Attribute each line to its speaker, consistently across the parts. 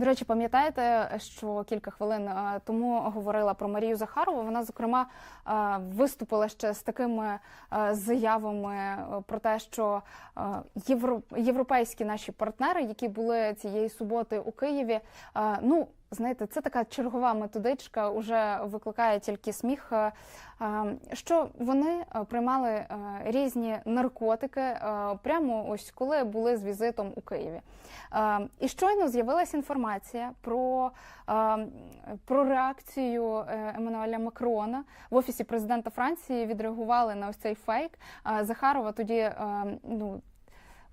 Speaker 1: До речі, пам'ятаєте, що кілька хвилин тому говорила про Марію Захарову. Вона, зокрема, виступила ще з такими заявами е, про те, що європейські наші партнери, які були цієї суботи у Києві, ну. Знаєте, це така чергова методичка, уже викликає тільки сміх. е, е, Що вони е, приймали різні наркотики прямо ось коли були з візитом у Києві. І щойно з'явилася інформація про, про реакцію Еммануеля Макрона в офісі президента Франції. Відреагували на ось цей фейк. Захарова тоді ну.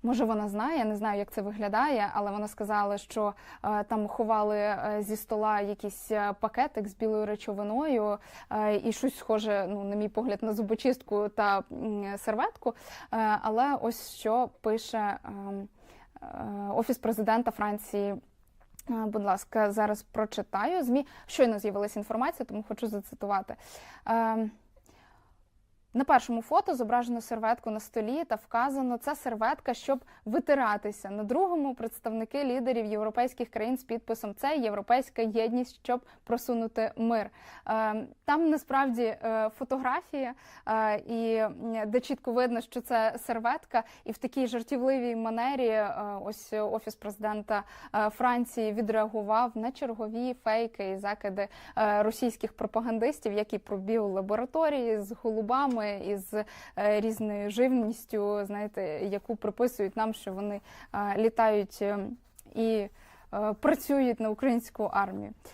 Speaker 1: Може, вона знає, не знаю, як це виглядає, але вона сказала, що е, там ховали е, зі стола якийсь е, пакетик з білою речовиною е, і щось схоже, ну, на мій погляд, на зубочистку та серветку. Е, але ось що пише ем, е, офіс президента Франції. Е, Будь ласка, зараз прочитаю. ЗМІ щойно з'явилася інформація, тому хочу зацитувати. Ем, на першому фото зображено серветку на столі та вказано, це серветка, щоб витиратися. На другому представники лідерів європейських країн з підписом це європейська єдність, щоб просунути мир. Е, Там насправді е, фотографія, е, і де чітко видно, що це серветка, і в такій жартівливій манері ось офіс президента Франції відреагував на чергові фейки і закиди російських пропагандистів, які про біолабораторії з голубами і з е, різною живністю, знаєте, яку приписують нам, що вони е, літають е, і е, працюють на українську армію.